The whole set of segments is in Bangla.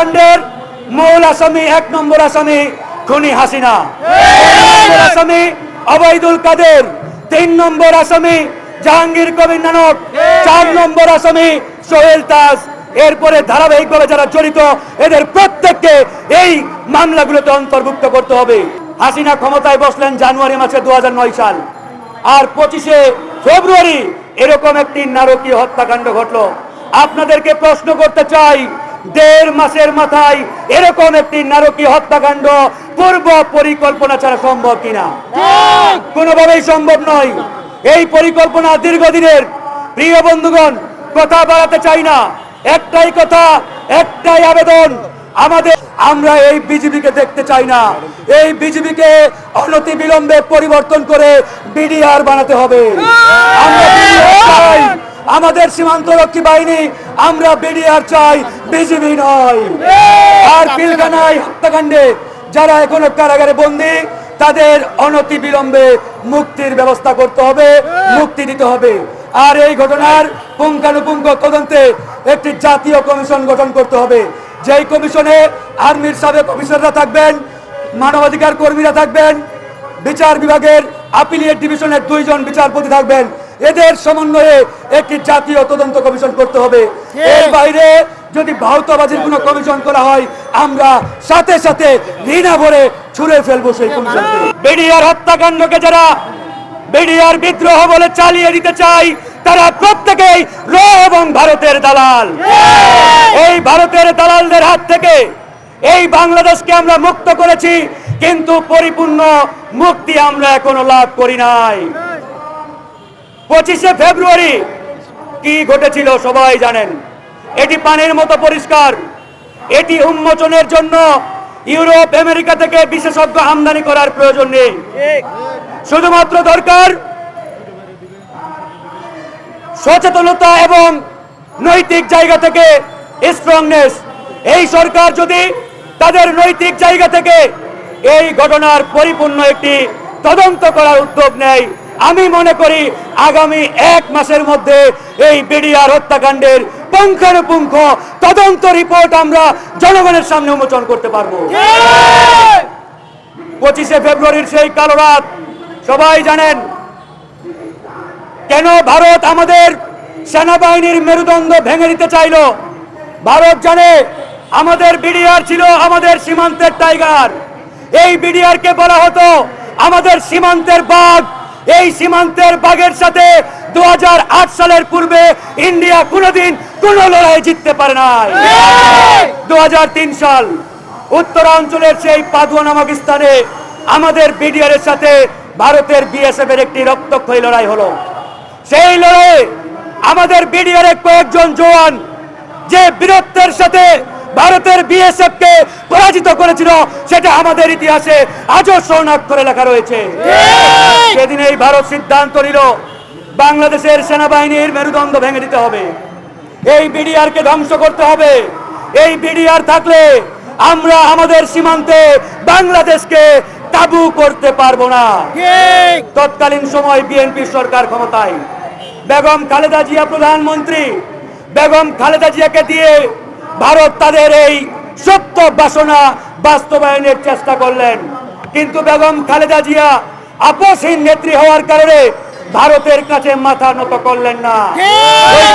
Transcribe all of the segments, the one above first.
হত্যাকাণ্ডের মূল আসামি এক নম্বর আসামি খুনি হাসিনা। আসামি অবৈদুল কাদের। তিন নম্বর আসামি জাহাঙ্গীর কবির নানক। চার নম্বর আসামি সোহেল তাজ। এরপরে ধারাবাহিকভাবে যারা জড়িত এদের প্রত্যেককে এই মামলাগুলোতে অন্তর্ভুক্ত করতে হবে। হাসিনা ক্ষমতায় বসলেন জানুয়ারি মাসে দু হাজার নয় সাল। আর পঁচিশে ফেব্রুয়ারি এরকম একটি নারকীয় হত্যাকাণ্ড ঘটলো। আপনাদেরকে প্রশ্ন করতে চাই দেড় মাসের মাথায় এরকম একটি নারকীয় হত্যাকাণ্ড পূর্ব পরিকল্পনা ছাড়া সম্ভব কিনা? কোনোভাবেই সম্ভব নয়। এই পরিকল্পনা দীর্ঘদিনের। প্রিয় বন্ধুগণ, কথা বাড়াতে চাই না। একটাই কথা, একটাই আবেদন। আমাদের, আমরা এই বিজেপিকে দেখতে চাই না। এই বিজেপিকে অনতি বিলম্বে পরিবর্তন করে বিডিআর বানাতে হবে। আমরা আমাদের সীমান্তরক্ষী বাহিনী আমরা বিডিআর চাই বিজেপি নয়। আর পিলখানায় হত্যাকাণ্ডে যারা এখনও কারাগারে বন্দী তাদের অনতি বিলম্বে মুক্তির ব্যবস্থা করতে হবে মুক্তি দিতে হবে। আর এই ঘটনার পুঙ্খানুপুঙ্খ তদন্তে একটি জাতীয় কমিশন গঠন করতে হবে। যেই কমিশনে আর্মির সাবেক অফিসাররা থাকবেন মানবাধিকার কর্মীরা থাকবেন বিচার বিভাগের আপিলিয়েট ডিভিশনের দুইজন বিচারপতি থাকবেন এদের সমন্বয়ে একটি জাতীয় তদন্ত কমিশন করতে হবে। এর বাইরে যদি ভাউতাবাজির কোনো কমিশন করা হয় আমরা সাথে সাথে ঘৃণা ভরে ছুঁড়ে ফেলব সেই কমিশনকে। বেডিয়ার হত্যাকাণ্ডকে যারা বেডিয়ার বিদ্রোহ বলে চালিয়ে দিতে চাই তারা প্রত্যেকেই র এবং ভারতের দালাল। এই ভারতের দালালদের হাত থেকে এই বাংলাদেশকে আমরা মুক্ত করেছি কিন্তু পরিপূর্ণ মুক্তি আমরা এখনও লাভ করি নাই। পঁচিশে ফেব্রুয়ারি। কি ঘটেছিল সবাই জানেন। এটি পানির মতো পরিষ্কার। এটি উন্মোচনের জন্য ইউরোপ, আমেরিকা থেকে বিশেষজ্ঞ আমদানি করার প্রয়োজন নেই। শুধুমাত্র দরকার সচেতনতা এবং নৈতিক জায়গা থেকে স্ট্রংনেস এই সরকার যদি তাদের নৈতিক জায়গা থেকে এই ঘটনার পরিপূর্ণ একটি তদন্ত করার উদ্যোগ নেয় আমি মনে করি আগামী এক মাসের মধ্যে এই বিডিআর হত্যাকাণ্ডের পুঙ্খানুপুঙ্খ তদন্ত রিপোর্ট আমরা জনগণের সামনে উন্মোচন করতে পারব। পঁচিশে ফেব্রুয়ারির সেই কালো রাত, সবাই জানেন কেন ভারত আমাদের সেনাবাহিনীর মেরুদণ্ড ভেঙে দিতে চাইলো? ভারত জানে আমাদের বিডিআর ছিল আমাদের সীমান্তের টাইগার। এই বিডিআর কে বলা হতো আমাদের সীমান্তের বাঘ। এই সীমান্তের বাঘের সাথে দু সালের পূর্বে ইন্ডিয়া কোনোদিন কোন লড়াই জিততে পারে নাই। দু সাল উত্তরাঞ্চলের সেই পাদুয়া নামক স্থানে আমাদের বিডিআর এর সাথে ভারতের বিএসএফ এর একটি রক্তক্ষয়ী লড়াই হলো। সেই লড়াইয়ে আমাদের বিডিআর এর কয়েকজন জওয়ান যে বীরত্বের সাথে ভারতের বিএসএফ কে পরাজিত করেছিল সেটা আমাদের ইতিহাসে আজও স্বর্ণাক্ষরে লেখা রয়েছে। সেদিন এই ভারত সিদ্ধান্ত নিল বাংলাদেশের সেনাবাহিনীর মেরুদণ্ড ভেঙে দিতে হবে। এই বিডিআর কে ধ্বংস করতে হবে। এই বিডিআর থাকলে আমরা আমাদের সীমান্তে বাংলাদেশকে কাবু করতে পারব না। তৎকালীন সময় বিএনপি সরকার ক্ষমতায়। বেগম খালেদা জিয়া প্রধানমন্ত্রী। বেগম খালেদা জিয়াকে দিয়ে ভারত তাদের এই সত্য বাসনা বাস্তবায়নের চেষ্টা করলেন। কিন্তু বেগম খালেদা জিয়া আপসহীন নেত্রী হওয়ার কারণে ভারতের কাছে মাথা নত করলেন না।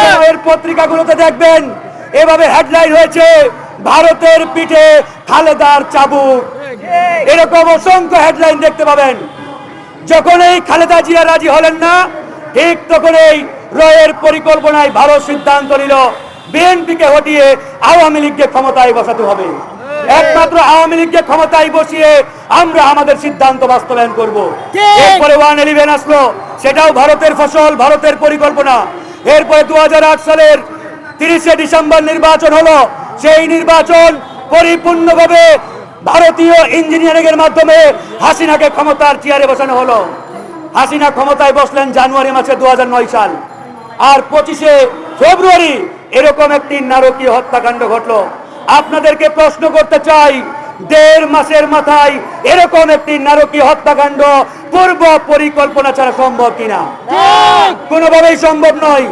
সময়ের পত্রিকাগুলোতে দেখবেন, এভাবে হেডলাইন হয়েছে ভারতের পিঠে খালেদার চাবুক। এরকম অসংখ্য হেডলাইন দেখতে পাবেন। যখন এই খালেদা জিয়া রাজি হলেন না, ঠিক তখন এই রয়ের পরিকল্পনায় ভারত সিদ্ধান্ত নিল। বিএনপিকে হটিয়ে আওয়ামী লীগকে ক্ষমতায় বসাতে হবে। একমাত্র আওয়ামী লীগকে ক্ষমতায় বসিয়ে আমরা আমাদের সিদ্ধান্ত বাস্তবায়ন করব। এরপরে ওয়ান ইলেভেন আসলো। সেটাও ভারতের ফসল ভারতের পরিকল্পনা। এরপরে দুহাজার আট সালের তিরিশে ডিসেম্বর নির্বাচন হলো। সেই নির্বাচন পরিপূর্ণভাবে ভারতীয় ইঞ্জিনিয়ারিং এর মাধ্যমে হাসিনাকে ক্ষমতার চেয়ারে বসানো হলো। হাসিনা ক্ষমতায় বসলেন জানুয়ারি মাসে দু হাজার নয় সাল। আর পঁচিশে ফেব্রুয়ারি এরকম একটি নারকীয় হত্যাকাণ্ড ঘটলো। আপনাদেরকে প্রশ্ন করতে চাই দেড় মাসের মাথায় এরকম একটি নারকীয় হত্যাকাণ্ড পূর্ব পরিকল্পনা ছাড়া সম্ভব কিনা? কোনোভাবেই সম্ভব নয়।